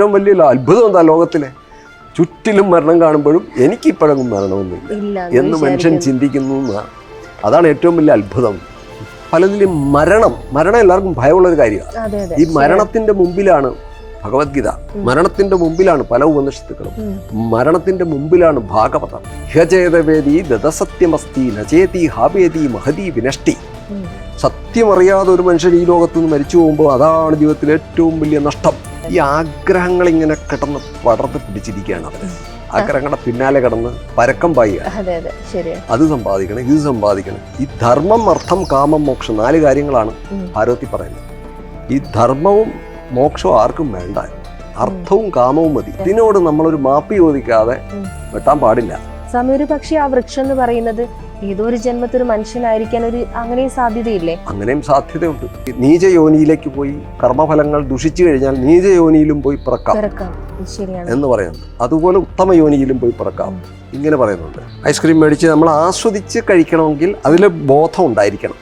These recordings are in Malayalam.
ഏറ്റവും വലിയ അത്ഭുതം എന്താ ലോകത്തിലെ? ചുറ്റിലും മരണം കാണുമ്പോഴും എനിക്ക് ഇപ്പോഴും മരണമൊന്നുമില്ല എന്ന് മനുഷ്യൻ ചിന്തിക്കുന്നു എന്നാണ് അതാണ് ഏറ്റവും വലിയ അത്ഭുതം. പലതിലും മരണം മരണം എല്ലാവർക്കും ഭയമുള്ളൊരു കാര്യമാണ്. ഈ മരണത്തിന്റെ മുമ്പിലാണ് ഭഗവത്ഗീത. മരണത്തിന്റെ മുമ്പിലാണ് പല ഉപനിഷത്തുക്കളും. മരണത്തിന്റെ മുമ്പിലാണ് ഭാഗവതം. ഹ്യചേതവേദി ദതസത്യമസ്തി നചേതി ഹാവേദി മഹതി വിനഷ്ടി. സത്യമറിയാതെ ഒരു മനുഷ്യൻ ഈ ലോകത്ത് നിന്ന് മരിച്ചു പോകുമ്പോൾ അതാണ് ജീവിതത്തിലെ ഏറ്റവും വലിയ നഷ്ടം. ഈ ആഗ്രഹങ്ങൾ ഇങ്ങനെ കിടന്ന് പടർന്ന് പിടിച്ചിരിക്കുകയാണ് അവർ. ആഗ്രഹങ്ങളുടെ പിന്നാലെ കിടന്ന് പരക്കം പായുക. അതെ സമ്പാദിക്കണം ഇത് സമ്പാദിക്കണം. ഈ ധർമ്മം അർത്ഥം കാമം മോക്ഷം നാല് കാര്യങ്ങളാണ്. ഭാരതത്തിൽ പറയുന്നത്. ഈ ധർമ്മവും മോക്ഷവും ആർക്കും വേണ്ട. അർത്ഥവും കാമവും മതി. ഇതിനോട് നമ്മളൊരു മാപ്പ് ചോദിക്കാതെ വെട്ടാൻ പാടില്ല. സ്വാമി ഒരു പക്ഷേ ആ വൃക്ഷം എന്ന് പറയുന്നത് ഏതോ ഒരു ജന്മത്തിൽ ഒരു മനുഷ്യനായിരിക്കാൻ ഒരു അങ്ങനെയും സാധ്യതയില്ലേ? അങ്ങനെയും സാധ്യതയുണ്ട്. നീച യോനിയിലേക്ക് പോയി കർമ്മഫലങ്ങൾ ദുഷിച്ചു കഴിഞ്ഞാൽ നീച യോനിയിലും പോയി പിറക്കാം എന്ന് പറയുന്നു അതുപോലെ ഉത്തമ യോനിയിലും പോയി പിറക്കാം. ഇങ്ങനെ പറയുന്നുണ്ട്. ഐസ്ക്രീം മേടിച്ച് നമ്മൾ ആസ്വദിച്ച് കഴിക്കണമെങ്കിൽ അതിൽ ബോധം ഉണ്ടായിരിക്കണം.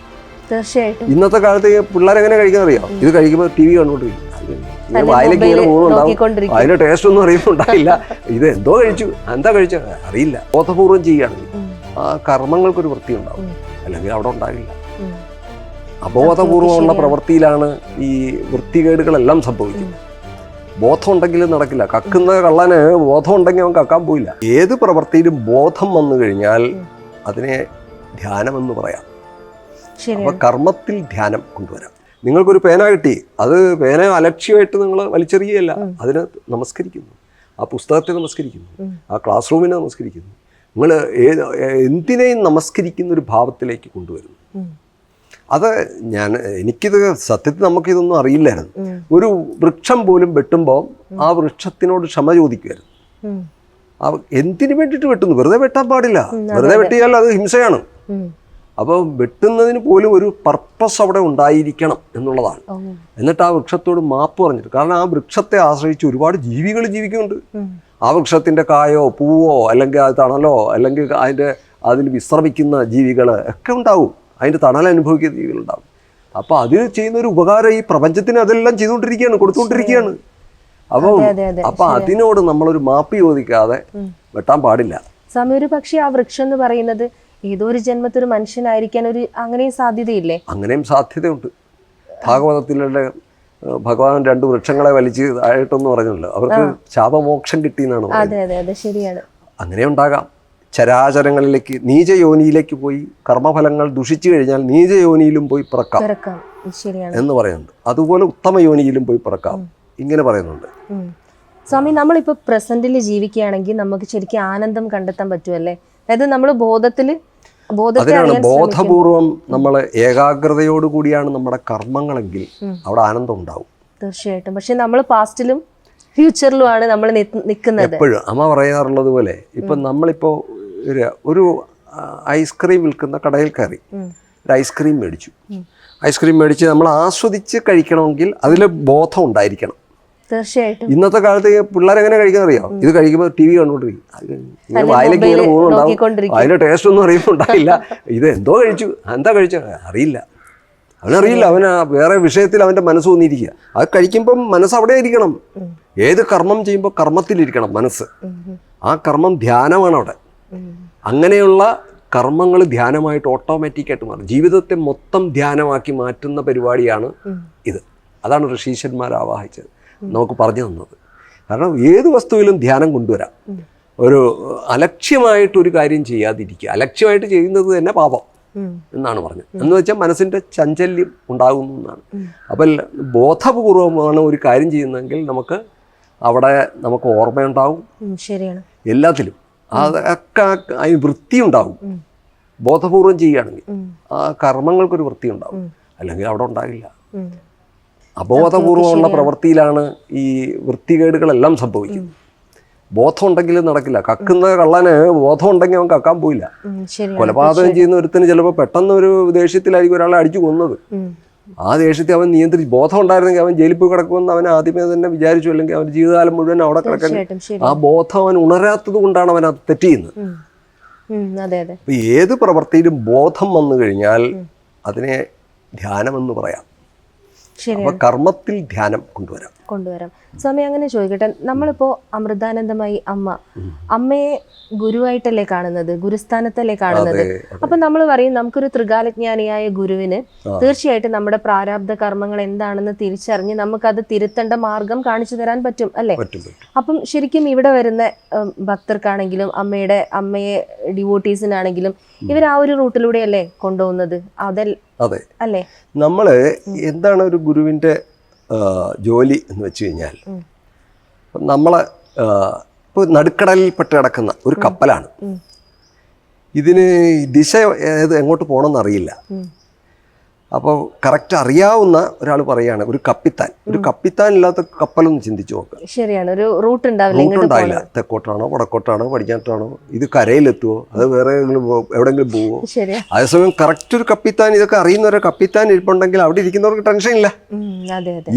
തീർച്ചയായിട്ടും. ഇന്നത്തെ കാലത്ത് പിള്ളേരെങ്ങനെ കഴിക്കാൻ അറിയാം ഇത് കഴിക്കുമ്പോൾ ടി വി കണ്ടുകൊണ്ടിരിക്കും അത്. ഇങ്ങനെ വായിലേക്ക് ഇങ്ങനെ പോകുന്നുണ്ടാവും. അതിന്റെ ടേസ്റ്റ് ഒന്നും അറിയുന്നുണ്ടായില്ല ഇത് എന്തോ കഴിച്ചു? എന്താ കഴിച്ചു അറിയില്ല. ബോധപൂർവം ചെയ്യുകയാണെങ്കിൽ. ആ കർമ്മങ്ങൾക്കൊരു വൃത്തി ഉണ്ടാവും അല്ലെങ്കിൽ അവിടെ ഉണ്ടാകില്ല. അബോധപൂർവമുള്ള പ്രവൃത്തിയിലാണ് ഈ വൃത്തികേടുകളെല്ലാം സംഭവിക്കുന്നത്. ബോധം ഉണ്ടെങ്കിലും നടക്കില്ല. കക്കുന്ന കള്ളന് ബോധം ഉണ്ടെങ്കിൽ അവൻ കക്കാൻ പോയില്ല. ഏത് പ്രവൃത്തിയിലും ബോധം വന്നു കഴിഞ്ഞാൽ. അതിനെ ധ്യാനമെന്ന് പറയാം. അപ്പൊ കർമ്മത്തിൽ ധ്യാനം കൊണ്ടുവരാം. നിങ്ങൾക്കൊരു പേന കിട്ടി. അത് പേന അലക്ഷ്യമായിട്ട് നിങ്ങൾ വലിച്ചെറിയുകയല്ല. അതിനെ നമസ്കരിക്കുന്നു. ആ പുസ്തകത്തെ നമസ്കരിക്കുന്നു. ആ ക്ലാസ് റൂമിനെ നമസ്കരിക്കുന്നു. നിങ്ങൾ ഏത് എന്തിനേയും നമസ്കരിക്കുന്ന ഒരു ഭാവത്തിലേക്ക് കൊണ്ടുവരുന്നു. അത് ഞാൻ എനിക്കിത് സത്യത്തിൽ നമുക്കിതൊന്നും അറിയില്ലായിരുന്നു. ഒരു വൃക്ഷം പോലും വെട്ടുമ്പോൾ ആ വൃക്ഷത്തിനോട് ക്ഷമ ചോദിക്കുമായിരുന്നു. ആ എന്തിനു വേണ്ടിയിട്ട് വെട്ടുന്നു? വെറുതെ വെട്ടാൻ പാടില്ല. വെറുതെ വെട്ടിയാൽ അത് ഹിംസയാണ്. അപ്പോൾ വെട്ടുന്നതിന് പോലും ഒരു പർപ്പസ് അവിടെ ഉണ്ടായിരിക്കണം എന്നുള്ളതാണ്. എന്നിട്ട് ആ വൃക്ഷത്തോട് മാപ്പ് പറഞ്ഞിട്ട് കാരണം ആ വൃക്ഷത്തെ ആശ്രയിച്ച് ഒരുപാട് ജീവികൾ ജീവിക്കുന്നുണ്ട്. ആ വൃക്ഷത്തിന്റെ കായോ പൂവോ അല്ലെങ്കിൽ അത് തണലോ അല്ലെങ്കിൽ അതിന്റെ അതിൽ വിശ്രമിക്കുന്ന ജീവികൾ ഒക്കെ ഉണ്ടാവും. അതിന്റെ തണൽ അനുഭവിക്കുന്ന ജീവികളുണ്ടാവും. അപ്പോൾ അതിന് ചെയ്യുന്ന ഒരു ഉപകാരം ഈ പ്രപഞ്ചത്തിന് അതെല്ലാം ചെയ്തുകൊണ്ടിരിക്കുകയാണ് കൊടുത്തുകൊണ്ടിരിക്കുകയാണ്. അപ്പോൾ അപ്പോൾ അതെ, അതെ. അതിനോട് നമ്മളൊരു മാപ്പ് ചോദിക്കാതെ. വെട്ടാൻ പാടില്ല. സ്വാമി ഒരു പക്ഷേ ആ വൃക്ഷം എന്ന് പറയുന്നത് ഏതോ ഒരു ജന്മത്തിൽ ഒരു മനുഷ്യനായിരിക്കാൻ ഒരു അങ്ങനെയും സാധ്യതയില്ലേ? അങ്ങനെയും സാധ്യതയുണ്ട്. ഭാഗവതത്തിലുള്ള ഭഗവാൻ രണ്ട് വൃക്ഷങ്ങളെ വലിച്ച് ആയിട്ടൊന്നും പറഞ്ഞല്ലോ അവർക്ക് ശാപമോക്ഷം കിട്ടി എന്നാണ് പറയുന്നത്. അങ്ങനെ ഉണ്ടാകാം. ചരാചരങ്ങളിലേക്ക് നീചയോനിയിലേക്ക് പോയി കർമ്മഫലങ്ങൾ ദുഷിച്ചു കഴിഞ്ഞാൽ നീച യോനിയിലും പോയി പിറക്കാം എന്ന് പറയുന്നുണ്ട്. അതുപോലെ ഉത്തമ യോനിയിലും പോയി പിറക്കാം. ഇങ്ങനെ പറയുന്നുണ്ട്. സ്വാമി നമ്മളിപ്പോൾ പ്രസന്റിൽ ജീവിക്കുകയാണെങ്കിൽ നമുക്ക് ശരിക്കും ആനന്ദം കണ്ടെത്താൻ പറ്റുമല്ലേ അതായത് നമ്മൾ ബോധത്തിൽ ബോധത്തെ അതിനാണ് ബോധപൂർവം നമ്മൾ ഏകാഗ്രതയോട് കൂടിയാണ് നമ്മുടെ കർമ്മങ്ങളെങ്കിൽ. അവിടെ ആനന്ദം ഉണ്ടാവും. തീർച്ചയായിട്ടും. പക്ഷെ നമ്മൾ പാസ്റ്റിലും ഫ്യൂച്ചറിലുമാണ് നമ്മൾ നിൽക്കുന്നത്. എപ്പോഴും അമ്മ പറയാറുള്ളത് പോലെ ഇപ്പം നമ്മളിപ്പോൾ ഒരു ഒരു ഐസ്ക്രീം വിൽക്കുന്ന കടയിൽ കയറി. ഒരു ഐസ്ക്രീം മേടിച്ചു. ഐസ്ക്രീം മേടിച്ച് നമ്മൾ ആസ്വദിച്ച് കഴിക്കണമെങ്കിൽ അതിൽ ബോധം ഉണ്ടായിരിക്കണം. തീർച്ചയായിട്ടും. ഇന്നത്തെ കാലത്ത് പിള്ളേരെങ്ങനെ കഴിക്കാൻ അറിയാം ഇത് കഴിക്കുമ്പോൾ ടി വി തന്നെ വായിലേക്ക് ഇങ്ങനെ പോകുന്നുണ്ടാവും അതിന്റെ ടേസ്റ്റ് ഒന്നും അറിയുന്നുണ്ടായില്ല ഇത് എന്തോ കഴിച്ചു. എന്താ കഴിച്ച? അറിയില്ല. അവനറിയില്ല അവൻ ആ വേറെ വിഷയത്തിൽ അവന്റെ മനസ്സ് തോന്നിയിരിക്കുക അത് കഴിക്കുമ്പം മനസ്സ് അവിടെ ഇരിക്കണം. ഏത് കർമ്മം ചെയ്യുമ്പോൾ കർമ്മത്തിലിരിക്കണം മനസ്സ്. ആ കർമ്മം ധ്യാനമാണ് അവിടെ. അങ്ങനെയുള്ള കർമ്മങ്ങൾ ധ്യാനമായിട്ട് ഓട്ടോമാറ്റിക്കായിട്ട് മാറും. ജീവിതത്തെ മൊത്തം ധ്യാനമാക്കി മാറ്റുന്ന പരിപാടിയാണ് ഇത്. അതാണ് ഋഷീശന്മാർ ആവാഹിച്ചത്. നമുക്ക് പറഞ്ഞു തന്നത്. കാരണം ഏത് വസ്തുവിലും ധ്യാനം കൊണ്ടുവരാം. ഒരു അലക്ഷ്യമായിട്ടൊരു കാര്യം ചെയ്യാതിരിക്കുക. അലക്ഷ്യമായിട്ട് ചെയ്യുന്നത് തന്നെ പാപം എന്നാണ് പറഞ്ഞത്. എന്ന് വെച്ചാൽ മനസ്സിന്റെ ചഞ്ചല്യം ഉണ്ടാകുന്നു എന്നാണ്. അപ്പോൾ അപ്പം ബോധപൂർവമാണ് ഒരു കാര്യം ചെയ്യുന്നതെങ്കിൽ നമുക്ക് അവിടെ നമുക്ക് ഓർമ്മയുണ്ടാവും. ശരിയാണ്. എല്ലാത്തിലും. അതൊക്കെ അതിന് വൃത്തി ഉണ്ടാവും ഉം. ബോധപൂർവം ചെയ്യുകയാണെങ്കിൽ ആ കർമ്മങ്ങൾക്കൊരു വൃത്തി ഉണ്ടാവും അല്ലെങ്കിൽ അവിടെ ഉണ്ടാകില്ല. അബോധപൂർവമുള്ള പ്രവൃത്തിയിലാണ് ഈ വൃത്തികേടുകളെല്ലാം സംഭവിക്കുന്നത്. ബോധം ഉണ്ടെങ്കിൽ നടക്കില്ല. കക്കുന്ന കള്ളന് ബോധം ഉണ്ടെങ്കിൽ അവൻ കക്കാൻ പോയില്ല. കൊലപാതകം ചെയ്യുന്ന ഒരുത്തിന് ചിലപ്പോൾ പെട്ടെന്ന് ഒരു ദേഷ്യത്തിലായിരിക്കും ഒരാളെ അടിച്ചു കൊന്നത്. ആ ദേഷ്യത്തെ അവൻ നിയന്ത്രിച്ച് ബോധം ഉണ്ടായിരുന്നെങ്കിൽ അവൻ ജയിലിൽ പോയി കിടക്കുമെന്ന് അവൻ ആദ്യമേ തന്നെ വിചാരിച്ചു. അല്ലെങ്കിൽ അവൻ ജീവിതകാലം മുഴുവൻ അവിടെ കിടക്കാൻ ആ ബോധം അവൻ ഉണരാത്തത് കൊണ്ടാണ് അവൻ അത് തെറ്റ് ചെയ്യുന്നത്. ഏത് പ്രവൃത്തിയിലും ബോധം വന്നു കഴിഞ്ഞാൽ അതിനെ ധ്യാനമെന്ന് പറയാം. അപ്പൊ കർമ്മത്തിൽ ധ്യാനം കൊണ്ടുവരാം. കൊണ്ടുവരാം. സ്വാമി അങ്ങനെ ചോദിക്കട്ടെ. നമ്മളിപ്പോ അമൃതാനന്ദമായി അമ്മ അമ്മയെ ഗുരുവായിട്ടല്ലേ കാണുന്നത്? ഗുരുസ്ഥാനത്തല്ലേ കാണുന്നത്? അപ്പൊ നമ്മൾ പറയും നമുക്കൊരു ത്രികാലജ്ഞാനിയായ ഗുരുവിന് തീർച്ചയായിട്ടും നമ്മുടെ പ്രാരാബ്ധ കർമ്മങ്ങൾ എന്താണെന്ന് തിരിച്ചറിഞ്ഞ് നമുക്കത് തിരുത്തേണ്ട മാർഗം കാണിച്ചു തരാൻ പറ്റും അല്ലേ? അപ്പം ശരിക്കും ഇവിടെ വരുന്ന ഭക്തർക്കാണെങ്കിലും അമ്മയുടെ അമ്മയെ ഡിവോട്ടീസിനാണെങ്കിലും ഇവർ ആ ഒരു റൂട്ടിലൂടെയല്ലേ കൊണ്ടുപോകുന്നത്? അതെ. അല്ലേ? നമ്മൾ എന്താണ് ഒരു ഗുരുവിന്റെ ജോലി എന്ന് വെച്ച് കഴിഞ്ഞാൽ നമ്മൾ നമ്മളെ ഇപ്പോൾ നടുക്കടലിൽ പെട്ട് കിടക്കുന്ന ഒരു കപ്പലാണ്. ഇതിന് ദിശ ഏത് എങ്ങോട്ട് പോകണമെന്ന് അറിയില്ല ഉം. അപ്പോൾ കറക്റ്റ് അറിയാവുന്ന ഒരാൾ പറയാണ് ഒരു കപ്പിത്താൻ. ഒരു കപ്പിത്താൻ ഇല്ലാത്ത കപ്പലൊന്ന് ചിന്തിച്ചു നോക്കുക ശരിയാണ് ഒരു റൂട്ട് ഉണ്ടാവില്ല റൂട്ട് ഉണ്ടാവില്ല. തെക്കോട്ടാണോ വടക്കോട്ടാണോ പടിഞ്ഞാട്ടാണോ ഇത് കരയിലെത്തുവോ അത് വേറെ എവിടെയെങ്കിലും പോവോ. അതേസമയം കറക്റ്റ് ഒരു കപ്പിത്താൻ ഇതൊക്കെ അറിയുന്ന ഒരു കപ്പിത്താൻ ഇരിപ്പുണ്ടെങ്കിൽ അവിടെ ഇരിക്കുന്നവർക്ക് ടെൻഷൻ ഇല്ല.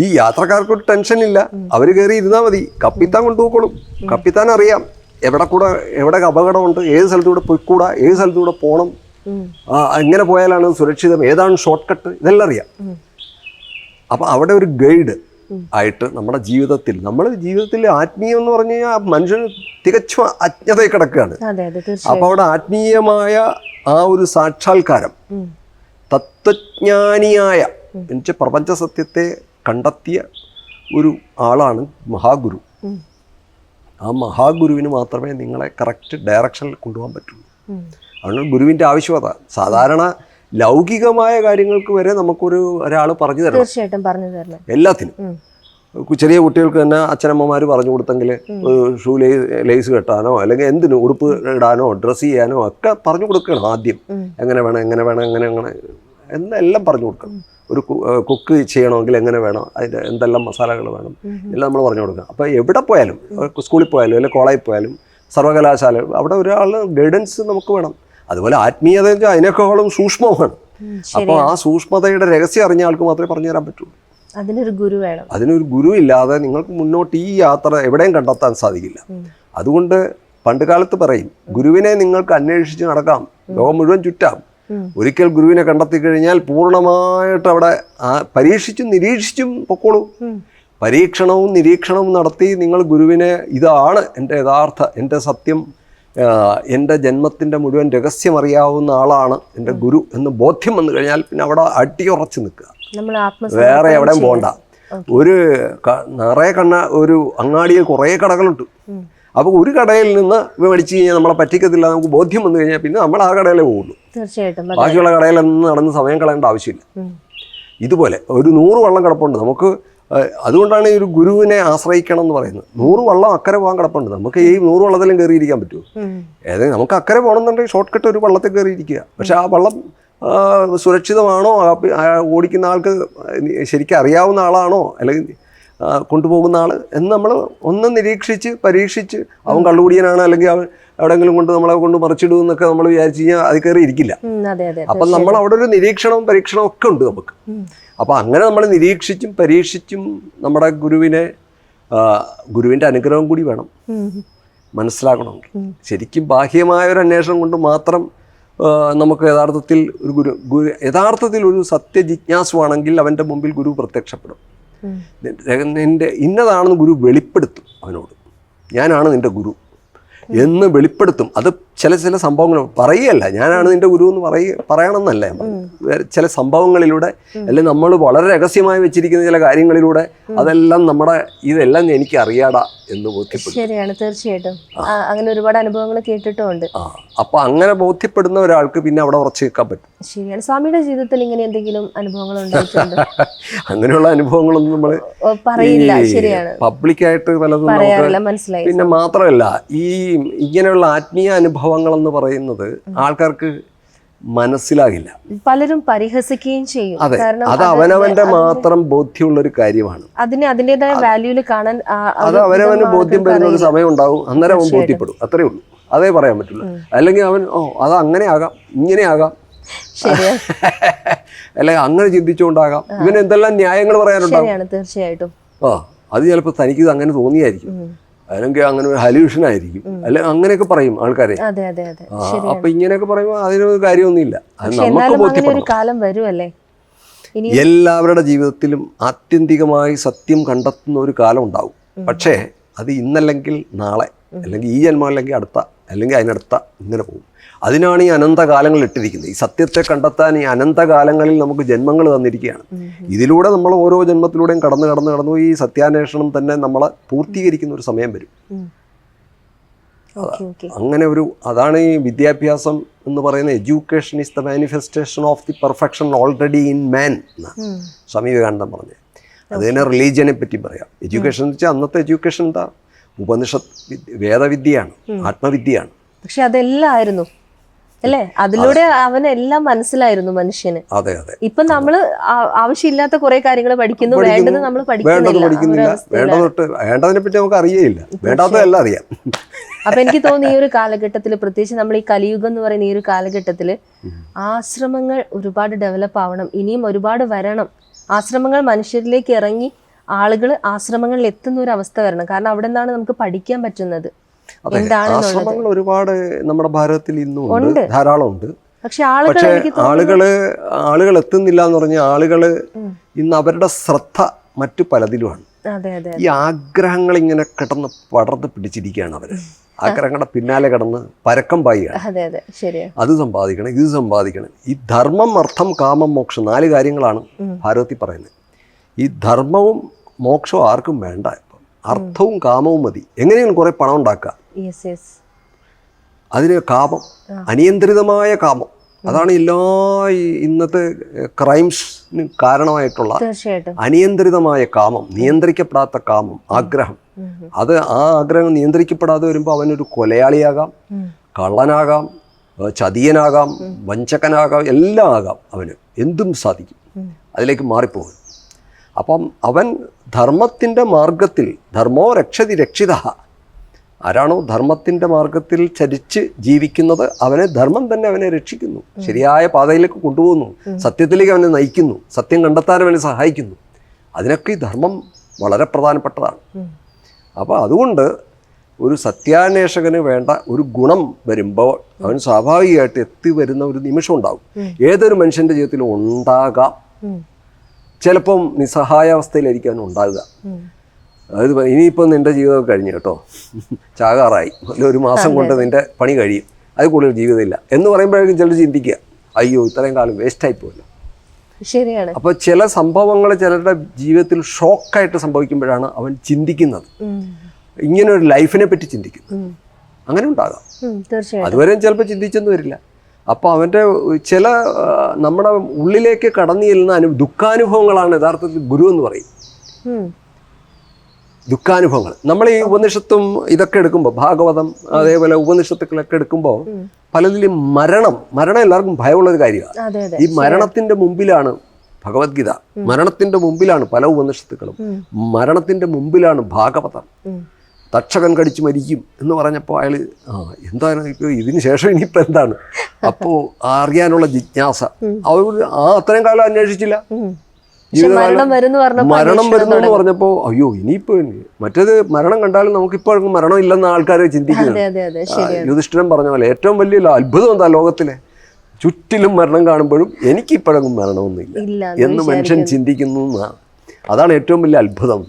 ഈ യാത്രക്കാർക്ക് ഒരു ടെൻഷൻ ഇല്ല. അവർ കയറി ഇരുന്നാൽ മതി. കപ്പിത്താൻ കൊണ്ടുപോയിക്കോളും. കപ്പിത്താൻ അറിയാം. എവിടെ കൂടെ എവിടെ അപകടമുണ്ട് ഏത് സ്ഥലത്തൂടെ പോയിക്കൂടാ ഏത് സ്ഥലത്തൂടെ പോകണം എങ്ങനെ പോയാലാണ് സുരക്ഷിതം. ഏതാണ് ഷോർട്ട് കട്ട് ഇതെല്ലാം അറിയാം. അപ്പം അവിടെ ഒരു ഗൈഡ് ആയിട്ട് നമ്മുടെ ജീവിതത്തിൽ നമ്മൾ ജീവിതത്തിൽ ആത്മീയം എന്ന് പറഞ്ഞു കഴിഞ്ഞാൽ മനുഷ്യൻ തികച്ചും അജ്ഞതയിൽ കിടക്കുകയാണ്. അപ്പോൾ അവിടെ ആത്മീയമായ ആ ഒരു സാക്ഷാത്കാരം തത്വജ്ഞാനിയായ എന്നുവെച്ചാൽ പ്രപഞ്ച സത്യത്തെ കണ്ടെത്തിയ ഒരു ആളാണ് മഹാഗുരു. ആ മഹാഗുരുവിന് മാത്രമേ നിങ്ങളെ കറക്റ്റ് ഡയറക്ഷനിൽ കൊണ്ടുപോകാൻ പറ്റുള്ളൂ. അതുകൊണ്ട് ഗുരുവിന്റെ ആവശ്യകത സാധാരണ ലൗകികമായ കാര്യങ്ങൾക്ക് വരെ നമുക്കൊരു ഒരാൾ പറഞ്ഞു തരണം. തീർച്ചയായിട്ടും പറഞ്ഞു തരണം. എല്ലാത്തിനും. ചെറിയ കുട്ടികൾക്ക് തന്നെ അച്ഛനമ്മമാർ പറഞ്ഞു കൊടുത്തെങ്കിൽ ഷൂ ലേസ് ലേസ് കെട്ടാനോ അല്ലെങ്കിൽ എന്തിനും ഉടുപ്പ് ഇടാനോ ഡ്രസ്സ് ചെയ്യാനോ ഒക്കെ പറഞ്ഞു കൊടുക്കണം ആദ്യം. എങ്ങനെ വേണം എങ്ങനെ വേണം എങ്ങനെ എങ്ങനെ എന്നെല്ലാം പറഞ്ഞു കൊടുക്കണം. ഒരു കുക്ക് ചെയ്യണമെങ്കിൽ എങ്ങനെ വേണം അതിന്റെ എന്തെല്ലാം മസാലകൾ വേണം എല്ലാം നമ്മൾ പറഞ്ഞു കൊടുക്കണം. അപ്പോൾ എവിടെ പോയാലും സ്കൂളിൽ പോയാലും അല്ലെങ്കിൽ കോളേജിൽ പോയാലും സർവകലാശാല അവിടെ ഒരാൾ ഗൈഡൻസ് നമുക്ക് വേണം. അതുപോലെ ആത്മീയത അതിനേക്കാളും സൂക്ഷ്മമാണ്. അപ്പോൾ ആ സൂക്ഷ്മതയുടെ രഹസ്യം അറിഞ്ഞ ആൾക്ക് മാത്രമേ പറഞ്ഞു തരാൻ പറ്റുള്ളൂ. അതിനൊരു ഗുരു വേണം. അതിനൊരു ഗുരു ഇല്ലാതെ നിങ്ങൾക്ക് മുന്നോട്ട് ഈ യാത്ര എവിടെയും കണ്ടെത്താൻ സാധിക്കില്ല. അതുകൊണ്ട് പണ്ട് കാലത്ത് പറയും ഗുരുവിനെ നിങ്ങൾക്ക് അന്വേഷിച്ച് നടക്കാം. ലോകം മുഴുവൻ ചുറ്റാം. ഒരിക്കൽ ഗുരുവിനെ കണ്ടെത്തി കഴിഞ്ഞാൽ പൂർണമായിട്ട് അവിടെ ആ പരീക്ഷിച്ചും നിരീക്ഷിച്ചും പൊക്കോളൂ. പരീക്ഷണവും നിരീക്ഷണവും നടത്തി നിങ്ങൾ ഗുരുവിനെ ഇതാണ് എന്റെ യഥാർത്ഥ എന്റെ സത്യം എന്റെ ജന്മത്തിന്റെ മുഴുവൻ രഹസ്യമറിയാവുന്ന ആളാണ് എന്റെ ഗുരു എന്ന് ബോധ്യം വന്നു കഴിഞ്ഞാൽ പിന്നെ അവിടെ അടിയുറച്ച് നിൽക്കുക. വേറെ എവിടെയും പോണ്ട. പോകണ്ട ഒരു നിറയെ കണ്ണ ഒരു അങ്ങാടിയിൽ കുറേ കടകളുണ്ട്. അപ്പോൾ ഒരു കടയിൽ നിന്ന് മേടിച്ച് കഴിഞ്ഞാൽ നമ്മളെ പറ്റിക്കത്തില്ല നമുക്ക് ബോധ്യം വന്നു കഴിഞ്ഞാൽ പിന്നെ നമ്മൾ ആ കടയിലേ പോകുള്ളൂ തീർച്ചയായിട്ടും. ബാക്കിയുള്ള കടയിലൊന്നും നടന്ന് സമയം കളയേണ്ട ആവശ്യമില്ല. ഇതുപോലെ ഒരു നൂറ് വള്ളം കിടപ്പുണ്ട്. നമുക്ക് അതുകൊണ്ടാണ് ഈ ഒരു ഗുരുവിനെ ആശ്രയിക്കണം എന്ന് പറയുന്നത്. നൂറ് വള്ളം അക്കരെ പോകാൻ കിടപ്പുണ്ട്. നമുക്ക് ഈ നൂറ് വള്ളത്തിലും കയറിയിരിക്കാൻ പറ്റുമോ ഏതെങ്കിലും നമുക്ക് അക്കരെ പോകണമെന്നുണ്ടെങ്കിൽ ഷോർട്ട് കട്ട് ഒരു വള്ളത്തിൽ കയറിയിരിക്കുക. പക്ഷെ ആ വള്ളം സുരക്ഷിതമാണോ? ഓടിക്കുന്ന ആൾക്ക് ശരിക്കും അറിയാവുന്ന ആളാണോ? അല്ലെങ്കിൽ കൊണ്ടുപോകുന്ന ആൾ എന്ന് നമ്മൾ ഒന്ന് നിരീക്ഷിച്ച് പരീക്ഷിച്ച് അവൻ കള്ളുകുടിയനാണ് അല്ലെങ്കിൽ അവൻ എവിടെയെങ്കിലും കൊണ്ട് നമ്മളെ കൊണ്ട് മറിച്ചിടും എന്നൊക്കെ നമ്മൾ വിചാരിച്ചു കഴിഞ്ഞാൽ അത് കയറി ഇരിക്കില്ല അപ്പം നമ്മൾ അവിടെ ഒരു നിരീക്ഷണവും പരീക്ഷണവും ഒക്കെ ഉണ്ട് നമുക്ക്. അപ്പോൾ അങ്ങനെ നമ്മൾ നിരീക്ഷിച്ചും പരീക്ഷിച്ചും നമ്മുടെ ഗുരുവിനെ ഗുരുവിന്റെ അനുഗ്രഹം കൂടി വേണം. മനസ്സിലാക്കണം മനസ്സിലാക്കണമെങ്കിൽ ശരിക്കും ബാഹ്യമായ ഒരു അന്വേഷണം കൊണ്ട് മാത്രം നമുക്ക് യഥാർത്ഥത്തിൽ ഒരു ഗുരു ഗുരു യഥാർത്ഥത്തിൽ ഒരു സത്യജിജ്ഞാസുവാണെങ്കിൽ അവന്റെ മുമ്പിൽ ഗുരു പ്രത്യക്ഷപ്പെടും. നിന്റെ ഇന്നതാണെന്ന് ഗുരു വെളിപ്പെടുത്തും അവനോട്. ഞാനാണ് നിന്റെ ഗുരു. എന്ന് വെളിപ്പെടുത്തും. അത് ചില ചില സംഭവങ്ങൾ പറയുകയല്ല. ഞാനാണ് നിന്റെ ഗുരു എന്ന് പറയ പറയണമെന്നല്ല ചില സംഭവങ്ങളിലൂടെ അല്ലെങ്കിൽ നമ്മൾ വളരെ രഹസ്യമായി വെച്ചിരിക്കുന്ന ചില കാര്യങ്ങളിലൂടെ അതെല്ലാം നമ്മുടെ ഇതെല്ലാം എനിക്ക് അറിയാടാ എന്ന് ബോധ്യപ്പെടും. ശരിയാണ് തീർച്ചയായിട്ടും. അങ്ങനെ ഒരുപാട് അനുഭവങ്ങൾ കേട്ടിട്ടുണ്ട് അപ്പൊ അങ്ങനെ ബോധ്യപ്പെടുന്ന ഒരാൾക്ക് പിന്നെ അവിടെ ഉറച്ചു നിൽക്കാൻ പറ്റും. ശരിയാണ്. സ്വാമിയുടെ ജീവിതത്തിൽ ഇങ്ങനെ എന്തെങ്കിലും അനുഭവങ്ങൾ ഉണ്ടായിട്ടുണ്ടോ? അങ്ങനെയുള്ള അനുഭവങ്ങളൊന്നും നമ്മൾ പറയില്ല. ശരിയാണ്. പബ്ലിക്കായിട്ട് പലതും പിന്നെ മാത്രമല്ല ഈ ഇങ്ങനെയുള്ള ആത്മീയ അനുഭവങ്ങൾ എന്ന് പറയുന്നത് ആൾക്കാർക്ക് മനസ്സിലാകില്ല. പലരും പരിഹസിക്കുകയും ചെയ്യും. അതെ അത് അവനവന്റെ മാത്രം ബോധ്യമുള്ള ഒരു കാര്യമാണ്. അതിന് അതിന്റെതായ വാല്യൂൽ കാണാൻ അത് അവനവന് ബോധ്യം വരുന്ന ഒരു സമയം ഉണ്ടാവും അന്നേരം അവൻ ബോധ്യപ്പെടും. അത്രേ ഉള്ളൂ. അതേ പറയാൻ പറ്റുള്ളൂ. അല്ലെങ്കിൽ അവൻ ഓ അത് അങ്ങനെ ആകാം ഇങ്ങനെ ആകാം. അല്ലെങ്കിൽ അങ്ങനെ ചിന്തിച്ചുകൊണ്ടാകാം. ഇവന് എന്തെല്ലാം ന്യായങ്ങൾ പറയാനുണ്ടാവും? തീർച്ചയായിട്ടും. ആ അത് ചിലപ്പോൾ തനിക്ക് അങ്ങനെ തോന്നിയായിരിക്കും. അല്ലെങ്കിൽ അങ്ങനെ ഒരു ഹല്യൂഷൻ ആയിരിക്കും. അല്ലെ അങ്ങനെയൊക്കെ പറയും ആൾക്കാരെ. അപ്പൊ ഇങ്ങനെയൊക്കെ പറയുമ്പോൾ അതിനൊരു കാര്യമൊന്നുമില്ല. നമുക്ക് എല്ലാവരുടെ ജീവിതത്തിലും ആത്യന്തികമായി സത്യം കണ്ടെത്തുന്ന ഒരു കാലം ഉണ്ടാവും. പക്ഷേ അത് ഇന്നല്ലെങ്കിൽ നാളെ അല്ലെങ്കിൽ ഈ ജന്മം അല്ലെങ്കിൽ അടുത്ത അല്ലെങ്കിൽ അതിനടുത്ത ഇങ്ങനെ പോകും. അതിനാണ് ഈ അനന്തകാലങ്ങൾ ഇട്ടിരിക്കുന്നത്. ഈ സത്യത്തെ കണ്ടെത്താൻ ഈ അനന്തകാലങ്ങളിൽ നമുക്ക് ജന്മങ്ങൾ തന്നിരിക്കുകയാണ്. ഇതിലൂടെ നമ്മൾ ഓരോ ജന്മത്തിലൂടെയും കടന്നു കടന്ന് കടന്നു ഈ സത്യാന്വേഷണം തന്നെ നമ്മളെ പൂർത്തീകരിക്കുന്ന ഒരു സമയം വരും. അങ്ങനെ ഒരു അതാണ് ഈ വിദ്യാഭ്യാസം എന്ന് പറയുന്ന education is the manifestation of the perfection already in man എന്നാണ് സ്വാമി വിവേകാനന്ദൻ പറഞ്ഞത് അത് തന്നെ റിലീജിയനെ പറ്റി പറയാം. എഡ്യൂക്കേഷൻ എന്ന് വെച്ചാൽ അന്നത്തെ എഡ്യൂക്കേഷൻ എന്താ? ഉപനിഷത്ത് വേദവിദ്യയാണ് ആത്മവിദ്യയാണ്. പക്ഷെ അതെല്ലാം ആയിരുന്നു അല്ലേ? അതിലൂടെ അവൻ എല്ലാം മനസ്സിലായിരുന്നു മനുഷ്യന്. അതെ അതെ. ഇപ്പൊ നമ്മൾ ആവശ്യമില്ലാത്ത കുറെ കാര്യങ്ങൾ പഠിക്കുന്നു വേണ്ടത് നമ്മൾ പഠിക്കുന്നില്ല. വേണ്ടതിനെ പറ്റി നമുക്ക് അറിയേയില്ല. വേണ്ടാത്തതല്ല അറിയാം. അപ്പൊ എനിക്ക് തോന്നുന്നു ഈ ഒരു കാലഘട്ടത്തിൽ പ്രത്യേകിച്ച് നമ്മൾ ഈ കലിയുഗം എന്ന് പറയുന്ന ഈ ഒരു കാലഘട്ടത്തിൽ ആശ്രമങ്ങൾ ഒരുപാട് ഡെവലപ്പ് ആവണം. ഇനിയും ഒരുപാട് വരണം. ആശ്രമങ്ങൾ മനുഷ്യരിലേക്ക് ഇറങ്ങി ആളുകൾ ആശ്രമങ്ങളിൽ എത്തുന്ന ഒരു അവസ്ഥ വരണം. കാരണം അവിടെ നിന്നാണ് നമുക്ക് പഠിക്കാൻ പറ്റുന്നത്. അതെ ആശ്രമങ്ങൾ ഒരുപാട് നമ്മുടെ ഭാരതത്തിൽ ഇന്നും ഉണ്ട് ധാരാളമുണ്ട്. ധാരാളം ഉണ്ട് പക്ഷെ ആളുകൾ ആളുകൾ എത്തുന്നില്ല എന്ന് പറഞ്ഞാൽ ആളുകൾ ഇന്ന് അവരുടെ ശ്രദ്ധ മറ്റു പലതിലുമാണ്. ഈ ആഗ്രഹങ്ങൾ ഇങ്ങനെ കിടന്ന് പടർന്ന് പിടിച്ചിരിക്കുകയാണ് അവർ. ആഗ്രഹങ്ങളുടെ പിന്നാലെ കിടന്ന് പരക്കം പായുകയാണ്. അതെ സമ്പാദിക്കണം ഇത് സമ്പാദിക്കണം. ഈ ധർമ്മം അർത്ഥം കാമം മോക്ഷം നാല് കാര്യങ്ങളാണ് ഭാരതത്തിൽ പറയുന്നത്. ഈ ധർമ്മവും മോക്ഷവും ആർക്കും വേണ്ട ഇപ്പം. അർത്ഥവും കാമവും മതി. എങ്ങനെയെങ്കിലും കുറേ പണം ഉണ്ടാക്കുക. അതിന് കാമം അനിയന്ത്രിതമായ കാമം അതാണ് എല്ലാ ഇന്നത്തെ ക്രൈംസിന് കാരണമായിട്ടുള്ള അനിയന്ത്രിതമായ കാമം നിയന്ത്രിക്കപ്പെടാത്ത കാമം ആഗ്രഹം. അത് ആ ആഗ്രഹം നിയന്ത്രിക്കപ്പെടാതെ വരുമ്പോൾ അവനൊരു കൊലയാളിയാകാം. കള്ളനാകാം ചതിയനാകാം വഞ്ചകനാകാം എല്ലാം ആകാം അവന്. എന്തും സാധിക്കും. അതിലേക്ക് മാറിപ്പോകും. അപ്പം അവൻ ധർമ്മത്തിന്റെ മാർഗത്തിൽ ധർമ്മോ രക്ഷതി രക്ഷിത ആരാണോ ധർമ്മത്തിന്റെ മാർഗത്തിൽ ചരിച്ച് ജീവിക്കുന്നത് അവനെ ധർമ്മം തന്നെ അവനെ രക്ഷിക്കുന്നു. ശരിയായ പാതയിലേക്ക് കൊണ്ടുപോകുന്നു. സത്യത്തിലേക്ക് അവനെ നയിക്കുന്നു. സത്യം കണ്ടെത്താൻ അവനെ സഹായിക്കുന്നു. അതിനൊക്കെ ഈ ധർമ്മം വളരെ പ്രധാനപ്പെട്ടതാണ്. അപ്പോൾ അതുകൊണ്ട് ഒരു സത്യാന്വേഷകന് വേണ്ട ഒരു ഗുണം വരുമ്പോൾ അവൻ സ്വാഭാവികമായിട്ട് എത്തിവരുന്ന ഒരു നിമിഷം ഉണ്ടാകും. ഏതൊരു മനുഷ്യന്റെ ജീവിതത്തിലും ഉണ്ടാകാം. ചിലപ്പം നിസ്സഹായാവസ്ഥയിലായിരിക്കും അവൻ ഉണ്ടാകുക. അതായത് ഇനിയിപ്പം ഇനിയിപ്പോൾ നിന്റെ ജീവിതം കഴിഞ്ഞു കേട്ടോ. ചാകാറായി. ഒരു മാസം കൊണ്ട് നിന്റെ പണി കഴിയും. അത് കൂടുതൽ ജീവിതമില്ല. എന്ന് പറയുമ്പോഴേക്കും ചിലർ ചിന്തിക്കുക അയ്യോ ഇത്രയും കാലം വേസ്റ്റായി പോയല്ലോ. ശരിയാണ്. അപ്പോൾ ചില സംഭവങ്ങൾ ചിലരുടെ ജീവിതത്തിൽ ഷോക്കായിട്ട് സംഭവിക്കുമ്പോഴാണ് അവൻ ചിന്തിക്കുന്നത്. ഇങ്ങനെ ഒരു ലൈഫിനെ പറ്റി ചിന്തിക്കുന്നത് അങ്ങനെ ഉണ്ടാകാം. അതുവരെയും ചിലപ്പോൾ ചിന്തിച്ചൊന്നും വരില്ല. അപ്പോൾ അവന്റെ ചില നമ്മുടെ ഉള്ളിലേക്ക് കടന്നു ചെല്ലുന്ന അനു ദുഃഖാനുഭവങ്ങളാണ് യഥാർത്ഥത്തിൽ ഗുരു എന്ന് പറയും. ദുഃഖാനുഭവങ്ങൾ. നമ്മൾ ഈ ഉപനിഷത്തും ഇതൊക്കെ എടുക്കുമ്പോൾ ഭാഗവതം അതേപോലെ ഉപനിഷത്തുക്കളൊക്കെ എടുക്കുമ്പോൾ പലതിലും മരണം മരണം എല്ലാവർക്കും ഭയമുള്ളൊരു കാര്യമാണ്. ഈ മരണത്തിന്റെ മുമ്പിലാണ് ഭഗവത്ഗീത. മരണത്തിന്റെ മുമ്പിലാണ് പല ഉപനിഷത്തുക്കളും. മരണത്തിന്റെ മുമ്പിലാണ് ഭാഗവതം. തക്ഷകൻ കടിച്ചു മരിക്കും എന്ന് പറഞ്ഞപ്പോൾ അയാൾ ആ എന്താണ് ഇതിന് ശേഷം ഇനിയിപ്പോൾ എന്താണ്? അപ്പോൾ അറിയാനുള്ള ജിജ്ഞാസ. അവർ ആ അത്രയും കാലം അന്വേഷിച്ചില്ല. മരണം വരുന്നു പറഞ്ഞപ്പോ അയ്യോ ഇനിയിപ്പോ മറ്റേത് മരണം കണ്ടാലും നമുക്ക് ഇപ്പൊ മരണം ഇല്ലെന്ന ആൾക്കാരെ ചിന്തിക്കുന്നത് ശരിയാണ്. യുധിഷ്ഠിരൻ പറഞ്ഞ പോലെ ഏറ്റവും വലിയ അത്ഭുതം എന്താ ലോകത്തിലെ? ചുറ്റിലും മരണം കാണുമ്പോഴും ഇപ്പോഴും മരണമൊന്നുമില്ല എന്ന് മനുഷ്യൻ ചിന്തിക്കുന്നു അതാണ് ഏറ്റവും വലിയ അത്ഭുതം.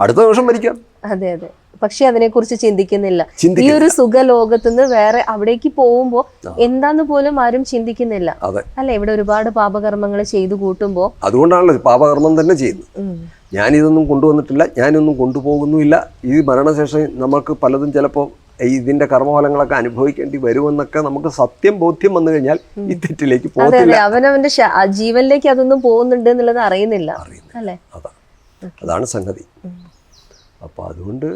അടുത്ത നിമിഷം മരിക്കാം. അതെ അതെ. പക്ഷെ അതിനെക്കുറിച്ച് ചിന്തിക്കുന്നില്ല. ഈ ഒരു സുഖ ലോകത്തുനിന്ന് വേറെ അവിടേക്ക് പോകുമ്പോ എന്താന്ന് പോലും ആരും ചിന്തിക്കുന്നില്ല. അല്ല? ഇവിടെ ഒരുപാട് പാപകർമ്മങ്ങൾ ചെയ്തു കൂട്ടുമ്പോ അതുകൊണ്ടാണല്ലോ പാപകർമ്മം തന്നെ ചെയ്യുന്നത്. ഞാൻ ഞാനിതൊന്നും കൊണ്ടുവന്നിട്ടില്ല ഞാനൊന്നും കൊണ്ടുപോകുന്നുമില്ല. ഈ മരണശേഷം നമുക്ക് പലതും ചിലപ്പോൾ ഇതിന്റെ കർമ്മഫലങ്ങളൊക്കെ അനുഭവിക്കേണ്ടി വരുമെന്നൊക്കെ നമുക്ക് സത്യം ബോധ്യം വന്നു കഴിഞ്ഞാൽ ഈ തെറ്റിലേക്ക് പോകത്തില്ല. അവനവന്റെ ജീവനിലേക്ക് അതൊന്നും പോകുന്നുണ്ട് എന്നുള്ളത് അറിയുന്നില്ല. അതാണ് സംഗതി. അപ്പോൾ അതുകൊണ്ട്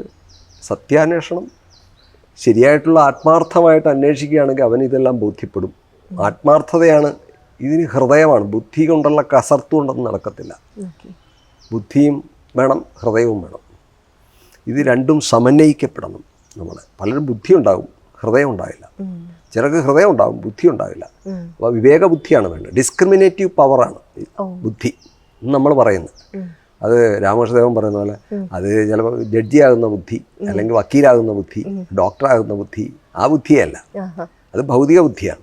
സത്യാന്വേഷണം ശരിയായിട്ടുള്ള ആത്മാർത്ഥമായിട്ട് അന്വേഷിക്കുകയാണെങ്കിൽ അവൻ ഇതെല്ലാം ബോധ്യപ്പെടും. ആത്മാർത്ഥതയാണ് ഇതിന് ഹൃദയമാണ്. ബുദ്ധി കൊണ്ടുള്ള കസർത്ത് കൊണ്ടൊന്നും നടക്കത്തില്ല. ബുദ്ധിയും വേണം ഹൃദയവും വേണം. ഇത് രണ്ടും സമന്വയിക്കപ്പെടണം നമ്മൾ പലരും ബുദ്ധി ഉണ്ടാകും ഹൃദയം ഉണ്ടാവില്ല ചിലർക്ക് ഹൃദയം ഉണ്ടാകും ബുദ്ധി ഉണ്ടാവില്ല അപ്പോൾ വിവേക ബുദ്ധിയാണ് വേണ്ടത്. ഡിസ്ക്രിമിനേറ്റീവ് പവറാണ്. ബുദ്ധി. നമ്മൾ പറയുന്നത്. അത് രാമകൃഷ്ണദേവൻ പറയുന്ന പോലെ അത് ചിലപ്പോൾ ജഡ്ജിയാകുന്ന ബുദ്ധി അല്ലെങ്കിൽ വക്കീലാകുന്ന ബുദ്ധി ഡോക്ടറാകുന്ന ബുദ്ധി ആ ബുദ്ധിയല്ല. അത് ഭൗതിക ബുദ്ധിയാണ്.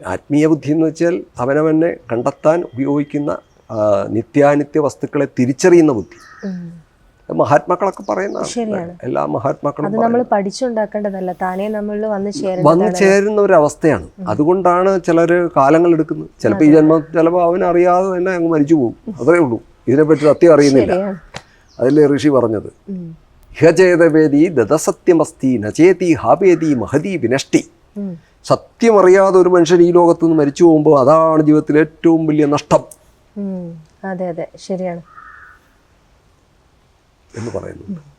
ആത്മീയ ബുദ്ധി എന്ന് വെച്ചാൽ അവനവനെ കണ്ടെത്താൻ ഉപയോഗിക്കുന്ന നിത്യാനിത്യ വസ്തുക്കളെ തിരിച്ചറിയുന്ന ബുദ്ധി. മഹാത്മാക്കളൊക്കെ പറയുന്ന എല്ലാ മഹാത്മാക്കളും നമ്മൾ പഠിച്ചുണ്ടാക്കേണ്ടതല്ല. താനേ നമ്മളിൽ വന്ന് വന്നു ചേരേണ്ടതാണ് ചേരുന്ന ഒരു അവസ്ഥയാണ് അതുകൊണ്ടാണ് ചിലർ കാലങ്ങൾ എടുക്കുന്നത്. ചിലപ്പോൾ ഈ ജന്മം ചിലപ്പോൾ അവനറിയാതെ തന്നെ അങ്ങ് മരിച്ചു പോകും. അത്രേ ഉള്ളൂ. ഇതിനെപ്പറ്റി സത്യം അറിയുന്നില്ല. അതല്ലേ ഋഷി പറഞ്ഞത് ഉം. ഹ്യചേതവേദി ദതസത്യമസ്തി നചേതി ഹാപേതി മഹതി വിനഷ്ടി. സത്യമറിയാതെ ഒരു മനുഷ്യൻ ഈ ലോകത്ത് നിന്ന് മരിച്ചു പോകുമ്പോൾ അതാണ് ജീവിതത്തിലെ ഏറ്റവും വലിയ നഷ്ടം. അതെ അതെ. ശരിയാണ്. എന്ന് പറയുന്നുണ്ട്.